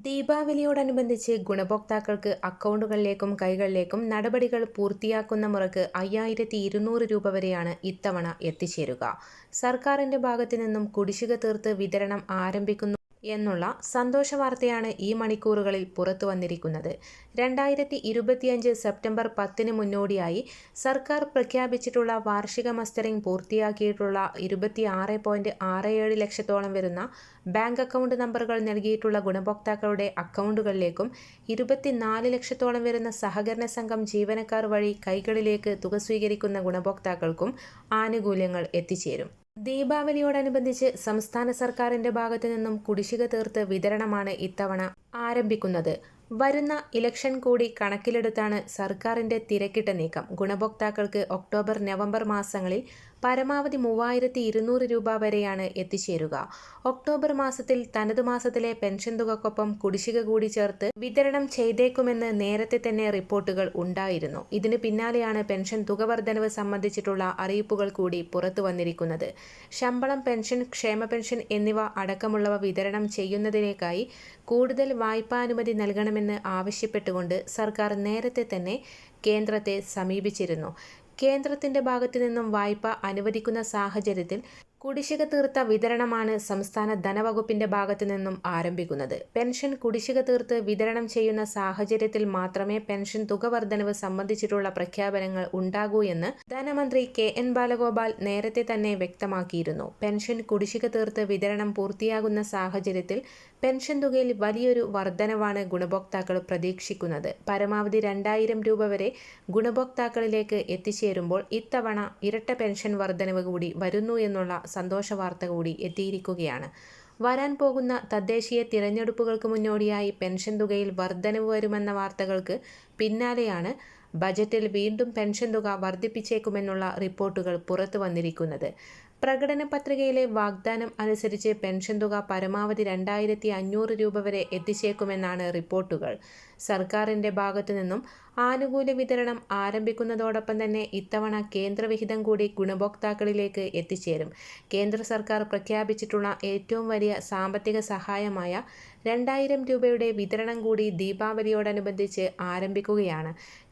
ദീപാവലിയോടനുബന്ധിച്ച് ഗുണഭോക്താക്കൾക്ക് അക്കൗണ്ടുകളിലേക്കും കൈകളിലേക്കും നടപടികൾ പൂർത്തിയാക്കുന്ന മുറക്ക് അയ്യായിരത്തി ഇരുന്നൂറ് രൂപ വരെയാണ് ഇത്തവണ എത്തിച്ചേരുക. സർക്കാരിന്റെ ഭാഗത്തു നിന്നും കുടിശ്ശിക തീർത്ത് വിതരണം ആരംഭിക്കുന്നു. എന്നുള്ള സന്തോഷ വാർത്തയാണ് ഈ മണിക്കൂറുകളിൽ പുറത്തു വന്നിരിക്കുന്നത്. രണ്ടായിരത്തി ഇരുപത്തിയഞ്ച് സെപ്റ്റംബർ പത്തിന് മുന്നോടിയായി സർക്കാർ പ്രഖ്യാപിച്ചിട്ടുള്ള വാർഷിക മസ്റ്ററിംഗ് പൂർത്തിയാക്കിയിട്ടുള്ള ഇരുപത്തി ആറ് പോയിന്റ് ആറ് ഏഴ് ലക്ഷത്തോളം വരുന്ന ബാങ്ക് അക്കൗണ്ട് നമ്പറുകൾ നൽകിയിട്ടുള്ള ഗുണഭോക്താക്കളുടെ അക്കൗണ്ടുകളിലേക്കും ഇരുപത്തിനാല് ലക്ഷത്തോളം വരുന്ന സഹകരണ സംഘം ജീവനക്കാർ വഴി കൈകളിലേക്ക് തുക സ്വീകരിക്കുന്ന ഗുണഭോക്താക്കൾക്കും ആനുകൂല്യങ്ങൾ എത്തിച്ചേരും. ദീപാവലിയോടനുബന്ധിച്ച് സംസ്ഥാന സർക്കാരിന്റെ ഭാഗത്തു നിന്നും കുടിശ്ശിക തീർത്ത് വിതരണമാണ് ഇത്തവണ ആരംഭിക്കുന്നത്. വരുന്ന ഇലക്ഷൻ കൂടി കണക്കിലെടുത്താണ് സർക്കാരിന്റെ തിരക്കിട്ട നീക്കം. ഗുണഭോക്താക്കൾക്ക് ഒക്ടോബർ നവംബർ മാസങ്ങളിൽ പരമാവധി മൂവായിരത്തി ഇരുന്നൂറ് രൂപ വരെയാണ് എത്തിച്ചേരുക. ഒക്ടോബർ മാസത്തിൽ തനതു മാസത്തിലെ പെൻഷൻ തുകക്കൊപ്പം കുടിശ്ശിക കൂടി ചേർത്ത് വിതരണം ചെയ്തേക്കുമെന്ന് നേരത്തെ തന്നെ റിപ്പോർട്ടുകൾ ഉണ്ടായിരുന്നു. ഇതിന് പിന്നാലെയാണ് പെൻഷൻ തുക വർധനവ് സംബന്ധിച്ചിട്ടുള്ള അറിയിപ്പുകൾ കൂടി പുറത്തു വന്നിരിക്കുന്നത്. ശമ്പളം പെൻഷൻ ക്ഷേമ പെൻഷൻ എന്നിവ അടക്കമുള്ളവ വിതരണം ചെയ്യുന്നതിനേക്കായി കൂടുതൽ വായ്പാനുമതി നൽകണമെന്ന് ആവശ്യപ്പെട്ടുകൊണ്ട് സർക്കാർ നേരത്തെ തന്നെ കേന്ദ്രത്തെ സമീപിച്ചിരുന്നു. കേന്ദ്രത്തിന്റെ ഭാഗത്തു നിന്നും വായ്പ അനുവദിക്കുന്ന സാഹചര്യത്തിൽ കുടിശ്ശിക തീർത്ത വിതരണമാണ് സംസ്ഥാന ധനവകുപ്പിന്റെ ഭാഗത്തു നിന്നും ആരംഭിക്കുന്നത്. പെൻഷൻ കുടിശ്ശിക തീർത്ത് വിതരണം ചെയ്യുന്ന സാഹചര്യത്തിൽ മാത്രമേ പെൻഷൻ തുക വർധനവ് സംബന്ധിച്ചിട്ടുള്ള പ്രഖ്യാപനങ്ങൾ ഉണ്ടാകൂ എന്ന് ധനമന്ത്രി കെ എൻ ബാലഗോപാൽ നേരത്തെ തന്നെ വ്യക്തമാക്കിയിരുന്നു. പെൻഷൻ കുടിശ്ശിക തീർത്ത് വിതരണം പൂർത്തിയാകുന്ന സാഹചര്യത്തിൽ പെൻഷൻ തുകയിൽ വലിയൊരു വർധനവാണ് ഗുണഭോക്താക്കൾ പ്രതീക്ഷിക്കുന്നത്. പരമാവധി രണ്ടായിരം രൂപ വരെ ഗുണഭോക്താക്കളിലേക്ക് എത്തിച്ചേരുമ്പോൾ ഇത്തവണ ഇരട്ട പെൻഷൻ വർധനവ് കൂടി വരുന്നു എന്നുള്ള സന്തോഷ വാർത്ത കൂടി എത്തിയിരിക്കുകയാണ്. വരാൻ പോകുന്ന തദ്ദേശീയ തിരഞ്ഞെടുപ്പുകൾക്ക് മുന്നോടിയായി പെൻഷൻ തുകയിൽ വർധനവ് വരുമെന്ന വാർത്തകൾക്ക് പിന്നാലെയാണ് ബജറ്റിൽ വീണ്ടും പെൻഷൻ തുക വർദ്ധിപ്പിച്ചേക്കുമെന്നുള്ള റിപ്പോർട്ടുകൾ പുറത്തു വന്നിരിക്കുന്നത്. പ്രകടന പത്രികയിലെ വാഗ്ദാനം അനുസരിച്ച് പെൻഷൻ തുക പരമാവധി രണ്ടായിരത്തി അഞ്ഞൂറ് രൂപ വരെ എത്തിച്ചേക്കുമെന്നാണ് റിപ്പോർട്ടുകൾ. സർക്കാരിന്റെ ഭാഗത്തു നിന്നും ആനുകൂല്യ വിതരണം ആരംഭിക്കുന്നതോടൊപ്പം തന്നെ ഇത്തവണ കേന്ദ്രവിഹിതം കൂടി ഗുണഭോക്താക്കളിലേക്ക് എത്തിച്ചേരും. കേന്ദ്ര സർക്കാർ പ്രഖ്യാപിച്ചിട്ടുള്ള ഏറ്റവും വലിയ സാമ്പത്തിക സഹായമായ രണ്ടായിരം രൂപയുടെ വിതരണം കൂടി ദീപാവലിയോടനുബന്ധിച്ച് ആരംഭിക്കുകയാണ്.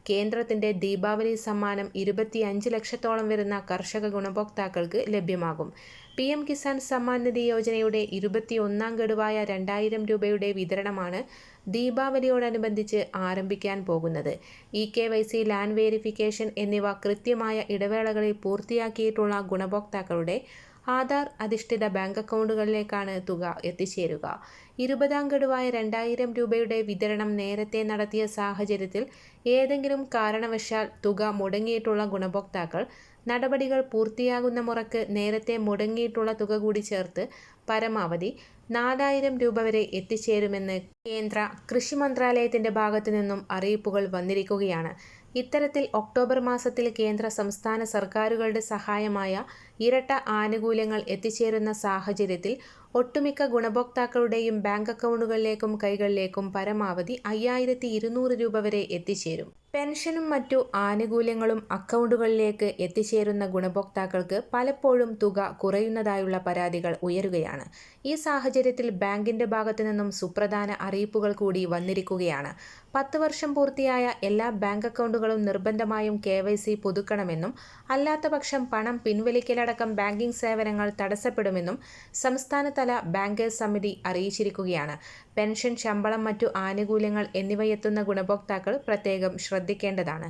കേന്ദ്രത്തിന്റെ ദീപാവലി സമ്മാനം ഇരുപത്തിയഞ്ച് ലക്ഷത്തോളം വരുന്ന കർഷക ഗുണഭോക്താക്കൾക്ക് ലഭ്യമാകും. പി എം കിസാൻ സമ്മാൻ നിധി യോജനയുടെ ഇരുപത്തിയൊന്നാം ഗഡുവായ രണ്ടായിരം രൂപയുടെ വിതരണമാണ് ദീപാവലിയോടനുബന്ധിച്ച് ആരംഭിക്കാൻ പോകുന്നത്. E K Y C land verification എന്നിവ കൃത്യമായ ഇടവേളകളിൽ പൂർത്തിയാക്കിയിട്ടുള്ള ഗുണഭോക്താക്കളുടെ ആധാർ അധിഷ്ഠിത ബാങ്ക് അക്കൗണ്ടുകളിലേക്കാണ് തുക എത്തിച്ചേരുക. ഇരുപതാം ഗഡുവായ രണ്ടായിരം രൂപയുടെ വിതരണം നേരത്തെ നടത്തിയ സാഹചര്യത്തിൽ ഏതെങ്കിലും കാരണവശാൽ തുക മുടങ്ങിയിട്ടുള്ള ഗുണഭോക്താക്കൾ നടപടികൾ പൂർത്തിയാകുന്ന മുറക്ക് നേരത്തെ മുടങ്ങിയിട്ടുള്ള തുക കൂടി ചേർത്ത് പരമാവധി നാലായിരം രൂപ വരെ എത്തിച്ചേരുമെന്ന് കേന്ദ്ര കൃഷി മന്ത്രാലയത്തിന്റെ ഭാഗത്തു നിന്നും അറിയിപ്പുകൾ വന്നിരിക്കുകയാണ്. ഇത്തരത്തിൽ ഒക്ടോബർ മാസത്തിൽ കേന്ദ്ര സംസ്ഥാന സർക്കാരുകളുടെ സഹായമായ ഇരട്ട ആനുകൂല്യങ്ങൾ എത്തിച്ചേരുന്ന സാഹചര്യത്തിൽ ഒട്ടുമിക്ക ഗുണഭോക്താക്കളുടെയും ബാങ്ക് അക്കൗണ്ടുകളിലേക്കും കൈകളിലേക്കും പരമാവധി അയ്യായിരത്തി ഇരുന്നൂറ് രൂപ വരെ എത്തിച്ചേരും. പെൻഷനും മറ്റു ആനുകൂല്യങ്ങളും അക്കൗണ്ടുകളിലേക്ക് എത്തിച്ചേരുന്ന ഗുണഭോക്താക്കൾക്ക് പലപ്പോഴും തുക കുറയുന്നതായുള്ള പരാതികൾ ഉയരുകയാണ്. ഈ സാഹചര്യത്തിൽ ബാങ്കിന്റെ ഭാഗത്തു നിന്നും സുപ്രധാന അറിയിപ്പുകൾ കൂടി വന്നിരിക്കുകയാണ്. പത്ത് വർഷം പൂർത്തിയായ എല്ലാ ബാങ്ക് അക്കൗണ്ടുകളും നിർബന്ധമായും കെ വൈ സി പുതുക്കണമെന്നും അല്ലാത്തപക്ഷം പണം പിൻവലിക്കലടക്കം ബാങ്കിംഗ് സേവനങ്ങൾ തടസ്സപ്പെടുമെന്നും സംസ്ഥാനതല ബാങ്കേഴ്സ് സമിതി അറിയിച്ചിരിക്കുകയാണ്. പെൻഷൻ ശമ്പളം മറ്റു ആനുകൂല്യങ്ങൾ എന്നിവയെത്തുന്ന ഗുണഭോക്താക്കൾ പ്രത്യേകം ശ്രദ്ധിക്കേണ്ടതാണ്.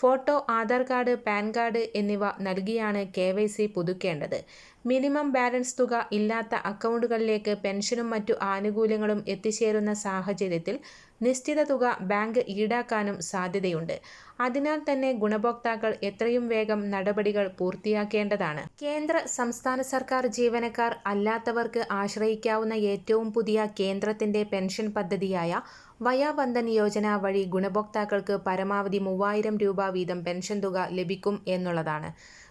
Photo Aadhaar card PAN card എന്നിവ നൽകിയാണ് കെ വൈ സി പുതുക്കേണ്ടത്. മിനിമം ബാലൻസ് തുക ഇല്ലാത്ത അക്കൗണ്ടുകളിലേക്ക് പെൻഷനും മറ്റു ആനുകൂല്യങ്ങളും എത്തിച്ചേരുന്ന സാഹചര്യത്തിൽ നിശ്ചിത തുക ബാങ്ക് ഈടാക്കാനും സാധ്യതയുണ്ട്. അതിനാൽ തന്നെ ഗുണഭോക്താക്കൾ എത്രയും വേഗം നടപടികൾ പൂർത്തിയാക്കേണ്ടതാണ്. കേന്ദ്ര സംസ്ഥാന സർക്കാർ ജീവനക്കാർ അല്ലാത്തവർക്ക് ആശ്രയിക്കാവുന്ന ഏറ്റവും പുതിയ കേന്ദ്രത്തിന്റെ പെൻഷൻ പദ്ധതിയായ വയാവന്ദൻ യോജന വഴി ഗുണഭോക്താക്കൾക്ക് പരമാവധി മൂവായിരം രൂപ വീതം പെൻഷൻ തുക ലഭിക്കും എന്നുള്ളതാണ്.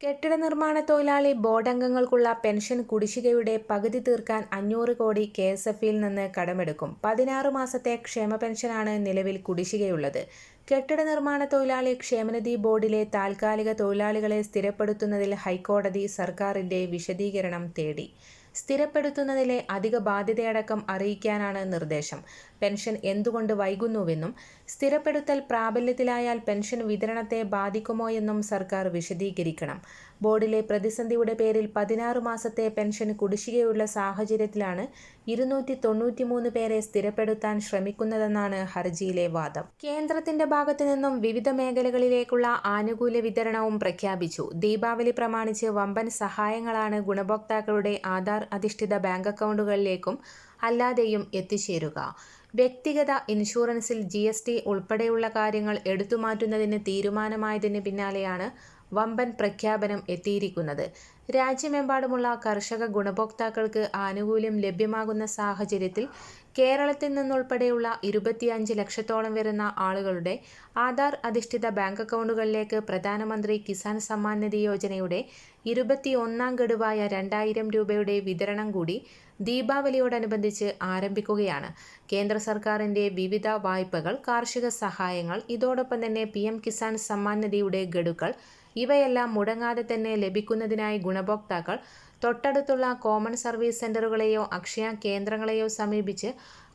കെട്ടിട നിർമ്മാണ തൊഴിലാളി ബോർഡ് അംഗങ്ങൾക്കുള്ള പെൻഷൻ കുടിശ്ശികയുടെ പകുതി തീർക്കാൻ അഞ്ഞൂറ് കോടി കെ എസ് എഫിൽ നിന്ന് കടമെടുക്കും. പതിനാറ് മാസത്തെ ക്ഷേമ പെൻഷനാണ് നിലവിൽ കുടിശ്ശികയുള്ളത്. കെട്ടിട നിർമ്മാണ തൊഴിലാളി ക്ഷേമനിധി ബോർഡിലെ താൽക്കാലിക തൊഴിലാളികളെ സ്ഥിരപ്പെടുത്തുന്നതിൽ ഹൈക്കോടതി സർക്കാരിന്റെ വിശദീകരണം തേടി. സ്ഥിരപ്പെടുത്തുന്നതിലെ അധിക ബാധ്യതയടക്കം അറിയിക്കാനാണ് നിർദ്ദേശം. പെൻഷൻ എന്തുകൊണ്ട് വൈകുന്നുവെന്നും സ്ഥിരപ്പെടുത്തൽ പ്രാബല്യത്തിലായാൽ പെൻഷൻ വിതരണത്തെ ബാധിക്കുമോയെന്നും സർക്കാർ വിശദീകരിക്കണം. ബോർഡിലെ പ്രതിസന്ധിയുടെ പേരിൽ പതിനാറ് മാസത്തെ പെൻഷൻ കുടിശ്ശികയുള്ള സാഹചര്യത്തിലാണ് ഇരുന്നൂറ്റി തൊണ്ണൂറ്റിമൂന്ന് പേരെ സ്ഥിരപ്പെടുത്താൻ ശ്രമിക്കുന്നതെന്നാണ് ഹർജിയിലെ വാദം. കേന്ദ്രത്തിന്റെ ഭാഗത്തു നിന്നും വിവിധ മേഖലകളിലേക്കുള്ള ആനുകൂല്യ വിതരണവും പ്രഖ്യാപിച്ചു. ദീപാവലി പ്രമാണിച്ച് വമ്പൻ സഹായങ്ങളാണ് ഗുണഭോക്താക്കളുടെ ആധാർ അധിഷ്ഠിത ബാങ്ക് അക്കൗണ്ടുകളിലേക്കും അല്ലാതെയും എത്തിച്ചേരുക. വ്യക്തിഗത ഇൻഷുറൻസിൽ ജി എസ് ടി ഉൾപ്പെടെയുള്ള കാര്യങ്ങൾ എടുത്തുമാറ്റുന്നതിന് തീരുമാനമായതിന് പിന്നാലെയാണ് വമ്പൻ പ്രഖ്യാപനം എത്തിയിരിക്കുന്നത്. രാജ്യമെമ്പാടുമുള്ള കർഷക ഗുണഭോക്താക്കൾക്ക് ആനുകൂല്യം ലഭ്യമാകുന്ന സാഹചര്യത്തിൽ കേരളത്തിൽ നിന്നുൾപ്പെടെയുള്ള ഇരുപത്തിയഞ്ച് ലക്ഷത്തോളം വരുന്ന ആളുകളുടെ ആധാർ അധിഷ്ഠിത ബാങ്ക് അക്കൗണ്ടുകളിലേക്ക് പ്രധാനമന്ത്രി കിസാൻ സമ്മാൻ നിധി യോജനയുടെ ഇരുപത്തിയൊന്നാം ഗഡുവായ രണ്ടായിരം രൂപയുടെ വിതരണം കൂടി ദീപാവലിയോടനുബന്ധിച്ച് ആരംഭിക്കുകയാണ്. കേന്ദ്ര സർക്കാരിന്റെ വിവിധ വായ്പകൾ കാർഷിക സഹായങ്ങൾ ഇതോടൊപ്പം തന്നെ പി കിസാൻ സമ്മാൻ നിധിയുടെ ഗഡുക്കൾ ഇവയെല്ലാം മുടങ്ങാതെ തന്നെ ലഭിക്കുന്നതിനായി ഗുണഭോക്താക്കൾ തൊട്ടടുത്തുള്ള കോമൺ സർവീസ് സെന്ററുകളെയോ അക്ഷയ കേന്ദ്രങ്ങളെയോ സമീപിച്ച്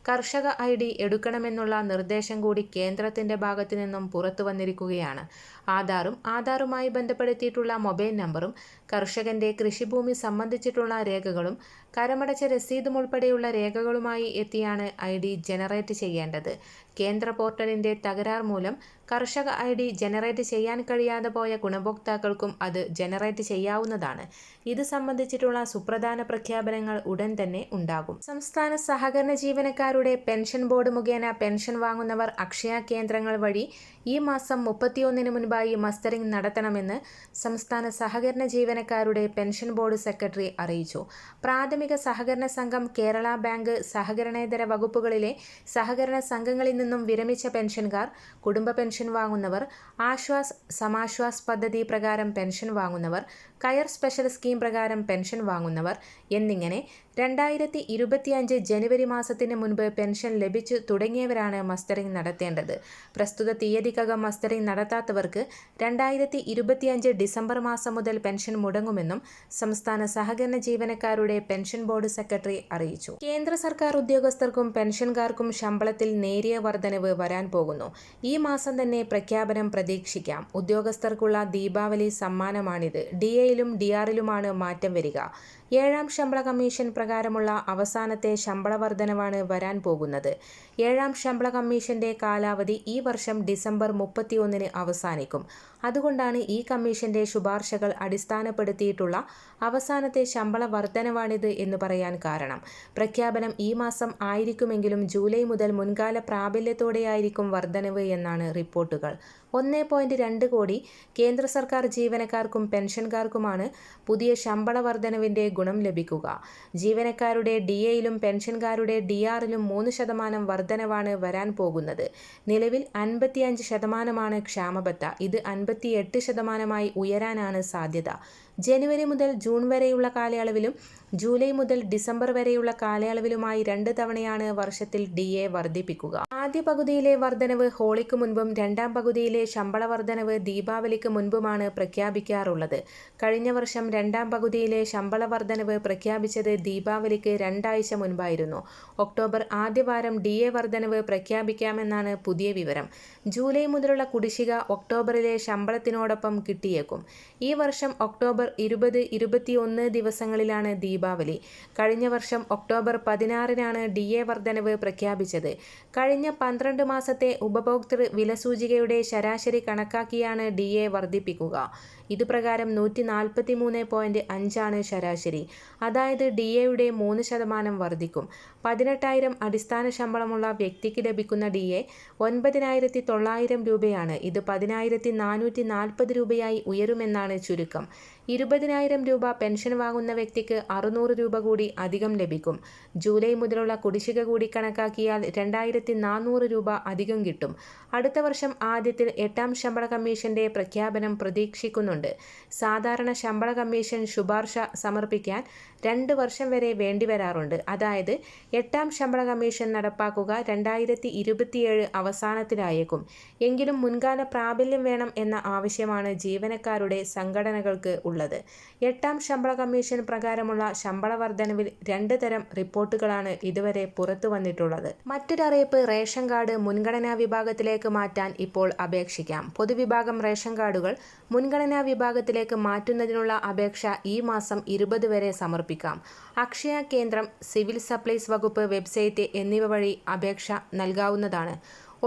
കർഷക ഐ ഡി എടുക്കണമെന്നുള്ള നിർദ്ദേശം കൂടി കേന്ദ്രത്തിന്റെ ഭാഗത്തു നിന്നും പുറത്തു വന്നിരിക്കുകയാണ്. ആധാറും ആധാറുമായി ബന്ധപ്പെടുത്തിയിട്ടുള്ള മൊബൈൽ നമ്പറും കർഷകന്റെ കൃഷിഭൂമി സംബന്ധിച്ചിട്ടുള്ള രേഖകളും കരമടച്ച രസീതും ഉൾപ്പെടെയുള്ള രേഖകളുമായി എത്തിയാണ് ഐ ഡി ജനറേറ്റ് ചെയ്യേണ്ടത്. കേന്ദ്ര പോർട്ടലിന്റെ തകരാർ മൂലം കർഷക ഐ ഡി ജനറേറ്റ് ചെയ്യാൻ കഴിയാതെ പോയ ഗുണഭോക്താക്കൾക്കും അത് ജനറേറ്റ് ചെയ്യാവുന്നതാണ്. ഇത് സംബന്ധിച്ചിട്ടുള്ള സുപ്രധാന പ്രഖ്യാപനങ്ങൾ ഉടൻ തന്നെ ഉണ്ടാകും. സംസ്ഥാന സഹകരണ ജീവനക്കാരുടെ പെൻഷൻ ബോർഡ് മുഖേന പെൻഷൻ വാങ്ങുന്നവർ അക്ഷയ കേന്ദ്രങ്ങൾ വഴി ഈ മാസം മുപ്പത്തിയൊന്നിന് മുൻപായി മസ്റ്ററിംഗ് നടത്തണമെന്ന് സംസ്ഥാന സഹകരണ ജീവനക്കാരുടെ പെൻഷൻ ബോർഡ് സെക്രട്ടറി അറിയിച്ചു. പ്രാഥമിക സഹകരണ സംഘം കേരള ബാങ്ക് സഹകരണേതര വകുപ്പുകളിലെ സഹകരണ സംഘങ്ങളിൽ നിന്നും വിരമിച്ച പെൻഷൻകാർ കുടുംബ പെൻഷൻ വാങ്ങുന്നവർ ആശ്വാസ് സമാശ്വാസ് പദ്ധതി പ്രകാരം പെൻഷൻ വാങ്ങുന്നവർ കയർ സ്പെഷ്യൽ സ്കീം പ്രകാരം പെൻഷൻ വാങ്ങുന്നവർ എന്നിങ്ങനെ രണ്ടായിരത്തി ഇരുപത്തിയഞ്ച് ജനുവരി മാസത്തിന് മുൻപ് പെൻഷൻ ലഭിച്ചു തുടങ്ങിയവരാണ് മസ്റ്ററിംഗ് നടത്തേണ്ടത്. പ്രസ്തുത തീയതിക്കകം മസ്റ്ററിംഗ് നടത്താത്തവർക്ക് രണ്ടായിരത്തി ഇരുപത്തിയഞ്ച് ഡിസംബർ മാസം മുതൽ പെൻഷൻ മുടങ്ങുമെന്നും സംസ്ഥാന സഹകരണ ജീവനക്കാരുടെ പെൻഷൻ ബോർഡ് സെക്രട്ടറി അറിയിച്ചു. കേന്ദ്ര സർക്കാർ ഉദ്യോഗസ്ഥർക്കും പെൻഷൻകാർക്കും ശമ്പളത്തിൽ നേരിയ വർധനവ് വരാൻ പോകുന്നു. ഈ മാസം തന്നെ പ്രഖ്യാപനം പ്രതീക്ഷിക്കാം. ഉദ്യോഗസ്ഥർക്കുള്ള ദീപാവലി സമ്മാനമാണിത്. ഡി എയിലും ഡി ആറിലുമാണ് മാറ്റം വരിക. ഏഴാം ശമ്പള കമ്മീഷൻ പ്രകാരമുള്ള അവസാനത്തെ ശമ്പള വർധനവാണ് വരാൻ പോകുന്നത്. ഏഴാം ശമ്പള കമ്മീഷന്റെ കാലാവധി ഈ വർഷം ഡിസംബർ മുപ്പത്തിയൊന്നിന് അവസാനിക്കും. അതുകൊണ്ടാണ് ഈ കമ്മീഷന്റെ ശുപാർശകൾ അടിസ്ഥാനപ്പെടുത്തിയിട്ടുള്ള അവസാനത്തെ ശമ്പള വർധനവാണിത് എന്ന് പറയാൻ കാരണം. പ്രഖ്യാപനം ഈ മാസം ആയിരിക്കുമെങ്കിലും ജൂലൈ മുതൽ മുൻകാല പ്രാബല്യത്തോടെയായിരിക്കും വർധനവ് എന്നാണ് റിപ്പോർട്ടുകൾ. ഒന്നേ പോയിന്റ് രണ്ട് കോടി കേന്ദ്ര സർക്കാർ ജീവനക്കാർക്കും പെൻഷൻകാർക്കുമാണ് പുതിയ ശമ്പള വർധനവിന്റെ ഗുണം ലഭിക്കുക. ജീവനക്കാരുടെ ഡി എയിലും പെൻഷൻകാരുടെ ഡി ആറിലും മൂന്ന് ശതമാനം വർധനവാണ് വരാൻ പോകുന്നത്. നിലവിൽ അൻപത്തിയഞ്ച് ശതമാനമാണ് ക്ഷാമബത്ത. ഇത് അൻപത്തിയെട്ട് ശതമാനമായി ഉയരാനാണ് സാധ്യത. ജനുവരി മുതൽ ജൂൺ വരെയുള്ള കാലയളവിലും ജൂലൈ മുതൽ ഡിസംബർ വരെയുള്ള കാലയളവിലുമായി രണ്ട് തവണയാണ് വർഷത്തിൽ ഡി എ വർദ്ധിപ്പിക്കുക. ആദ്യ പകുതിയിലെ വർധനവ് ഹോളിക്ക് മുൻപും രണ്ടാം പകുതിയിലെ ശമ്പള വർധനവ് ദീപാവലിക്ക് മുൻപുമാണ് പ്രഖ്യാപിക്കാറുള്ളത്. കഴിഞ്ഞ വർഷം രണ്ടാം പകുതിയിലെ ശമ്പള വർധനവ് പ്രഖ്യാപിച്ചത് ദീപാവലിക്ക് രണ്ടാഴ്ച മുൻപായിരുന്നു. ഒക്ടോബർ ആദ്യവാരം ഡി എ വർധനവ് പ്രഖ്യാപിക്കാമെന്നാണ് പുതിയ വിവരം. ജൂലൈ മുതലുള്ള കുടിശ്ശിക ഒക്ടോബറിലെ ശമ്പളത്തിനോടൊപ്പം കിട്ടിയേക്കും. ഈ വർഷം ഒക്ടോബർ ഇരുപത് ഇരുപത്തിയൊന്ന് ദിവസങ്ങളിലാണ് ദീപാവലി. കഴിഞ്ഞ വർഷം ഒക്ടോബർ പതിനാറിനാണ് ഡി എ വർധനവ് പ്രഖ്യാപിച്ചത്. കഴിഞ്ഞ പന്ത്രണ്ട് മാസത്തെ ഉപഭോക്തൃ വിലസൂചികയുടെ ശരാശരി കണക്കാക്കിയാണ് ഡി എ വർദ്ധിപ്പിക്കുക ഇതുപ്രകാരം നൂറ്റി നാൽപ്പത്തി മൂന്ന് പോയിന്റ് അഞ്ചാണ് ശരാശരി. അതായത് ഡി എയുടെ മൂന്ന് ശതമാനം വർദ്ധിക്കും. പതിനെട്ടായിരം അടിസ്ഥാന ശമ്പളമുള്ള വ്യക്തിക്ക് ലഭിക്കുന്ന ഡി എ ഒൻപതിനായിരത്തി തൊള്ളായിരം രൂപയാണ്. ഇത് പതിനായിരത്തി നാനൂറ്റി നാൽപ്പത് രൂപയായി ഉയരുമെന്നാണ് ചുരുക്കം. ഇരുപതിനായിരം രൂപ പെൻഷൻ വാങ്ങുന്ന വ്യക്തിക്ക് അറുന്നൂറ് രൂപ കൂടി അധികം ലഭിക്കും. ജൂലൈ മുതലുള്ള കുടിശ്ശിക കൂടി കണക്കാക്കിയാൽ രണ്ടായിരത്തി നാനൂറ് രൂപ അധികം കിട്ടും. അടുത്ത വർഷം ആദ്യത്തിൽ എട്ടാം ശമ്പള കമ്മീഷന്റെ പ്രഖ്യാപനം പ്രതീക്ഷിക്കുന്നുണ്ട്. സാധാരണ ശമ്പള കമ്മീഷൻ ശുപാർശ സമർപ്പിക്കാൻ രണ്ട് വർഷം വരെ വേണ്ടിവരാറുണ്ട് അതായത് എട്ടാം ശമ്പള കമ്മീഷൻ നടപ്പാക്കുക രണ്ടായിരത്തി ഇരുപത്തിയേഴ് അവസാനത്തിലായേക്കും. എങ്കിലും മുൻകാല പ്രാബല്യം വേണം എന്ന ആവശ്യമാണ് ജീവനക്കാരുടെ സംഘടനകൾക്ക് ഉള്ളത്. എട്ടാം ശമ്പള കമ്മീഷൻ പ്രകാരമുള്ള ശമ്പള വർധനവിൽ രണ്ട് തരം റിപ്പോർട്ടുകളാണ് ഇതുവരെ പുറത്തു വന്നിട്ടുള്ളത്. മറ്റൊരറിയിപ്പ് റേഷൻ കാർഡ് മുൻഗണനാ വിഭാഗത്തിലേക്ക് മാറ്റാൻ ഇപ്പോൾ അപേക്ഷിക്കാം. പൊതുവിഭാഗം റേഷൻ കാർഡുകൾ മുൻഗണനാ വിഭാഗത്തിലേക്ക് മാറ്റുന്നതിനുള്ള അപേക്ഷ ഈ മാസം ഇരുപത് വരെ സമർപ്പിക്കാം. അക്ഷയ കേന്ദ്രം സിവിൽ സപ്ലൈസ് വകുപ്പ് വെബ്സൈറ്റ് എന്നിവ വഴി അപേക്ഷ നൽകാവുന്നതാണ്.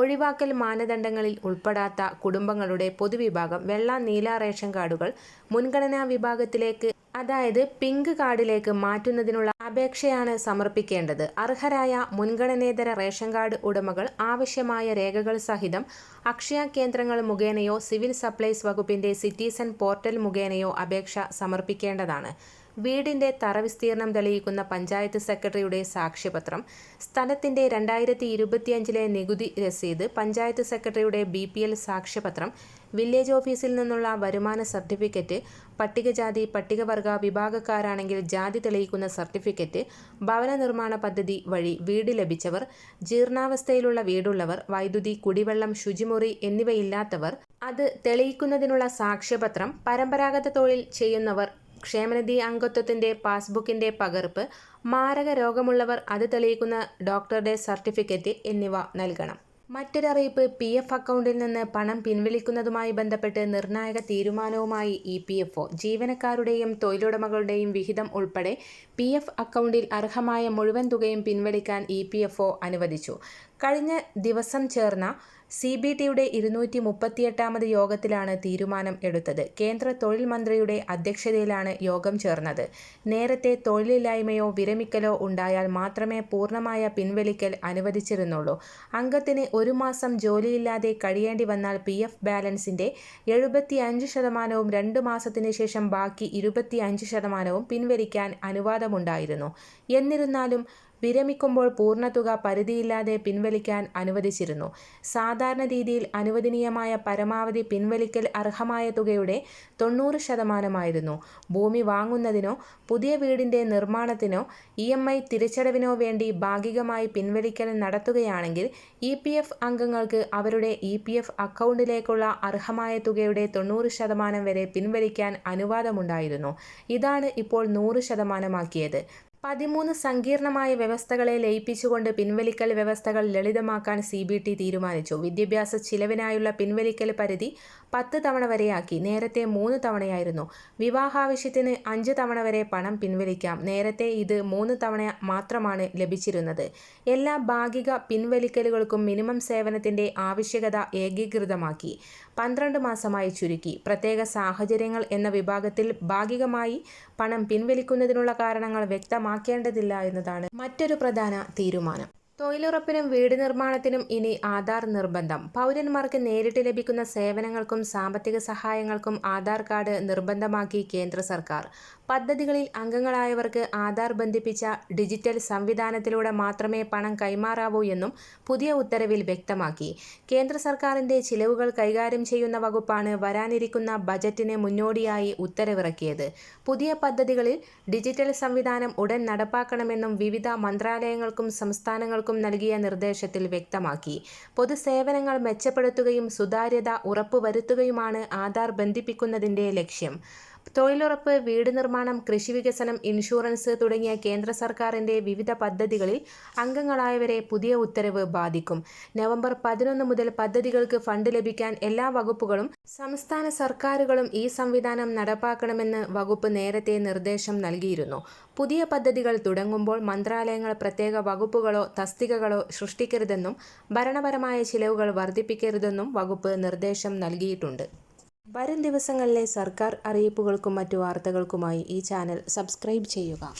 ഒഴിവാക്കൽ മാനദണ്ഡങ്ങളിൽ ഉൾപ്പെടാത്ത കുടുംബങ്ങളുടെ പൊതുവിഭാഗം വെള്ള നീല റേഷൻ കാർഡുകൾ മുൻഗണനാ വിഭാഗത്തിലേക്ക് അതായത് പിങ്ക് കാർഡിലേക്ക് മാറ്റുന്നതിനുള്ള അപേക്ഷയാണ് സമർപ്പിക്കേണ്ടത്. അർഹരായ മുൻഗണനേതര റേഷൻ കാർഡ് ഉടമകൾ ആവശ്യമായ രേഖകൾ സഹിതം അക്ഷയ കേന്ദ്രങ്ങൾ മുഖേനയോ സിവിൽ സപ്ലൈസ് വകുപ്പിന്റെ സിറ്റിസൺ പോർട്ടൽ മുഖേനയോ അപേക്ഷ സമർപ്പിക്കേണ്ടതാണ്. വീടിന്റെ തറവിസ്തീർണം തെളിയിക്കുന്ന പഞ്ചായത്ത് സെക്രട്ടറിയുടെ സാക്ഷ്യപത്രം സ്ഥലത്തിന്റെ രണ്ടായിരത്തി ഇരുപത്തിയഞ്ചിലെ നികുതി രസീത് പഞ്ചായത്ത് സെക്രട്ടറിയുടെ ബി പി എൽ സാക്ഷ്യപത്രം വില്ലേജ് ഓഫീസിൽ നിന്നുള്ള വരുമാന സർട്ടിഫിക്കറ്റ് പട്ടികജാതി പട്ടികവർഗ വിഭാഗക്കാരാണെങ്കിൽ ജാതി തെളിയിക്കുന്ന സർട്ടിഫിക്കറ്റ് ഭവന നിർമ്മാണ പദ്ധതി വഴി വീട് ലഭിച്ചവർ ജീർണാവസ്ഥയിലുള്ള വീടുള്ളവർ വൈദ്യുതി കുടിവെള്ളം ശുചിമുറി എന്നിവയില്ലാത്തവർ അത് തെളിയിക്കുന്നതിനുള്ള സാക്ഷ്യപത്രം പരമ്പരാഗത തൊഴിൽ ചെയ്യുന്നവർ ക്ഷേമനിധി അംഗത്വത്തിന്റെ പാസ്ബുക്കിന്റെ പകർപ്പ് മാരക രോഗമുള്ളവർ അത് തെളിയിക്കുന്ന ഡോക്ടറുടെ സർട്ടിഫിക്കറ്റ് എന്നിവ നൽകണം. മറ്റൊരറിയിപ്പ് പി എഫ് അക്കൗണ്ടിൽ നിന്ന് പണം പിൻവലിക്കുന്നതുമായി ബന്ധപ്പെട്ട് നിർണായക തീരുമാനവുമായി ഇ പി എഫ് ഒ ജീവനക്കാരുടെയും തൊഴിലുടമകളുടെയും വിഹിതം ഉൾപ്പെടെ പി എഫ് അക്കൗണ്ടിൽ അർഹമായ മുഴുവൻ തുകയും പിൻവലിക്കാൻ ഇ പി എഫ് ഒ അനുവദിച്ചു. കഴിഞ്ഞ ദിവസം ചേർന്ന സി ബി ടിയുടെ ഇരുന്നൂറ്റി മുപ്പത്തിയെട്ടാമത് യോഗത്തിലാണ് തീരുമാനം എടുത്തത്. കേന്ദ്ര തൊഴിൽ മന്ത്രിയുടെ അധ്യക്ഷതയിലാണ് യോഗം ചേർന്നത്. നേരത്തെ തൊഴിലില്ലായ്മയോ വിരമിക്കലോ ഉണ്ടായാൽ മാത്രമേ പൂർണമായ പിൻവലിക്കൽ അനുവദിച്ചിരുന്നുള്ളൂ. അംഗത്തിന് ഒരു മാസം ജോലിയില്ലാതെ കഴിയേണ്ടി വന്നാൽ പി എഫ് ബാലൻസിന്റെ എഴുപത്തി അഞ്ച് ശതമാനവും രണ്ട് മാസത്തിന് ശേഷം ബാക്കി ഇരുപത്തി അഞ്ച് ശതമാനവും പിൻവലിക്കാൻ അനുവാദമുണ്ടായിരുന്നു. എന്നിരുന്നാലും വിരമിക്കുമ്പോൾ പൂർണതുക പരിധിയില്ലാതെ പിൻവലിക്കാൻ അനുവദിച്ചിരുന്നു. സാധാരണ രീതിയിൽ അനുവദനീയമായ പരമാവധി പിൻവലിക്കൽ അർഹമായ തുകയുടെ തൊണ്ണൂറ് ശതമാനമായിരുന്നു. ഭൂമി വാങ്ങുന്നതിനോ പുതിയ വീടിന്റെ നിർമ്മാണത്തിനോ ഇ എം ഐ തിരിച്ചടവിനോ വേണ്ടി ഭാഗികമായി പിൻവലിക്കൽ നടത്തുകയാണെങ്കിൽ ഇ പി എഫ് അംഗങ്ങൾക്ക് അവരുടെ ഇ പി എഫ് അക്കൗണ്ടിലേക്കുള്ള അർഹമായ തുകയുടെ തൊണ്ണൂറ് ശതമാനം വരെ പിൻവലിക്കാൻ അനുവാദമുണ്ടായിരുന്നു. ഇതാണ് ഇപ്പോൾ നൂറ് ശതമാനമാക്കിയത്. പതിമൂന്ന് സങ്കീർണമായ വ്യവസ്ഥകളെ ലയിപ്പിച്ചുകൊണ്ട് പിൻവലിക്കൽ വ്യവസ്ഥകൾ ലളിതമാക്കാൻ സി ബി ടി തീരുമാനിച്ചു. വിദ്യാഭ്യാസ ചിലവിനായുള്ള പിൻവലിക്കൽ പരിധി പത്ത് തവണ വരെയാക്കി നേരത്തെ മൂന്ന് തവണയായിരുന്നു. വിവാഹാവശ്യത്തിന് അഞ്ച് തവണ വരെ പണം പിൻവലിക്കാം. നേരത്തെ ഇത് മൂന്ന് തവണ മാത്രമാണ് ലഭിച്ചിരുന്നത്. എല്ലാ ഭാഗിക പിൻവലിക്കലുകൾക്കും മിനിമം സേവനത്തിന്റെ ആവശ്യകത ഏകീകൃതമാക്കി. പന്ത്രണ്ട് മാസമായി ചുരുക്കി. പ്രത്യേക സാഹചര്യങ്ങൾ എന്ന വിഭാഗത്തിൽ ഭാഗികമായി പണം പിൻവലിക്കുന്നതിനുള്ള കാരണങ്ങൾ വ്യക്തമാക്കേണ്ടതില്ല എന്നതാണ് മറ്റൊരു പ്രധാന തീരുമാനം. തൊഴിലുറപ്പിനും വീട് നിർമ്മാണത്തിനും ഇനി ആധാർ നിർബന്ധം. പൗരന്മാർക്ക് നേരിട്ട് ലഭിക്കുന്ന സേവനങ്ങൾക്കും സാമ്പത്തിക സഹായങ്ങൾക്കും ആധാർ കാർഡ് നിർബന്ധമാക്കി കേന്ദ്ര സർക്കാർ. പദ്ധതികളിൽ അംഗങ്ങളായവർക്ക് ആധാർ ബന്ധിപ്പിച്ച ഡിജിറ്റൽ സംവിധാനത്തിലൂടെ മാത്രമേ പണം കൈമാറാവൂ എന്നും പുതിയ ഉത്തരവിൽ വ്യക്തമാക്കി. കേന്ദ്ര സർക്കാരിന്റെ ചിലവുകൾ കൈകാര്യം ചെയ്യുന്ന വകുപ്പാണ് വരാനിരിക്കുന്ന ബജറ്റിന് മുന്നോടിയായി ഉത്തരവിറക്കിയത്. പുതിയ പദ്ധതികളിൽ ഡിജിറ്റൽ സംവിധാനം ഉടൻ നടപ്പാക്കണമെന്നും വിവിധ മന്ത്രാലയങ്ങൾക്കും സംസ്ഥാനങ്ങൾക്കും നൽകിയ നിർദ്ദേശത്തിൽ വ്യക്തമാക്കി. പൊതുസേവനങ്ങൾ മെച്ചപ്പെടുത്തുകയും സുതാര്യത ഉറപ്പുവരുത്തുകയുമാണ് ആധാർ ബന്ധിപ്പിക്കുന്നതിന്റെ ലക്ഷ്യം. തൊഴിലുറപ്പ് വീട് നിർമ്മാണം കൃഷി വികസനം ഇൻഷുറൻസ് തുടങ്ങിയ കേന്ദ്ര സർക്കാരിന്റെ വിവിധ പദ്ധതികളിൽ അംഗങ്ങളായവരെ പുതിയ ഉത്തരവ് ബാധിക്കും. നവംബർ പതിനൊന്ന് മുതൽ പദ്ധതികൾക്ക് ഫണ്ട് ലഭിക്കാൻ എല്ലാ വകുപ്പുകളും സംസ്ഥാന സർക്കാരുകളും ഈ സംവിധാനം നടപ്പാക്കണമെന്ന് വകുപ്പ് നേരത്തെ നിർദ്ദേശം നൽകിയിരുന്നു. പുതിയ പദ്ധതികൾ തുടങ്ങുമ്പോൾ മന്ത്രാലയങ്ങൾ പ്രത്യേക വകുപ്പുകളോ തസ്തികകളോ സൃഷ്ടിക്കരുതെന്നും ഭരണപരമായ ചിലവുകൾ വർദ്ധിപ്പിക്കരുതെന്നും വകുപ്പ് നിർദ്ദേശം നൽകിയിട്ടുണ്ട്. വരും ദിവസങ്ങളിലെ സർക്കാർ അറിയിപ്പുകൾക്കും മറ്റു വാർത്തകൾക്കുമായി ഈ ചാനൽ സബ്സ്ക്രൈബ് ചെയ്യുക.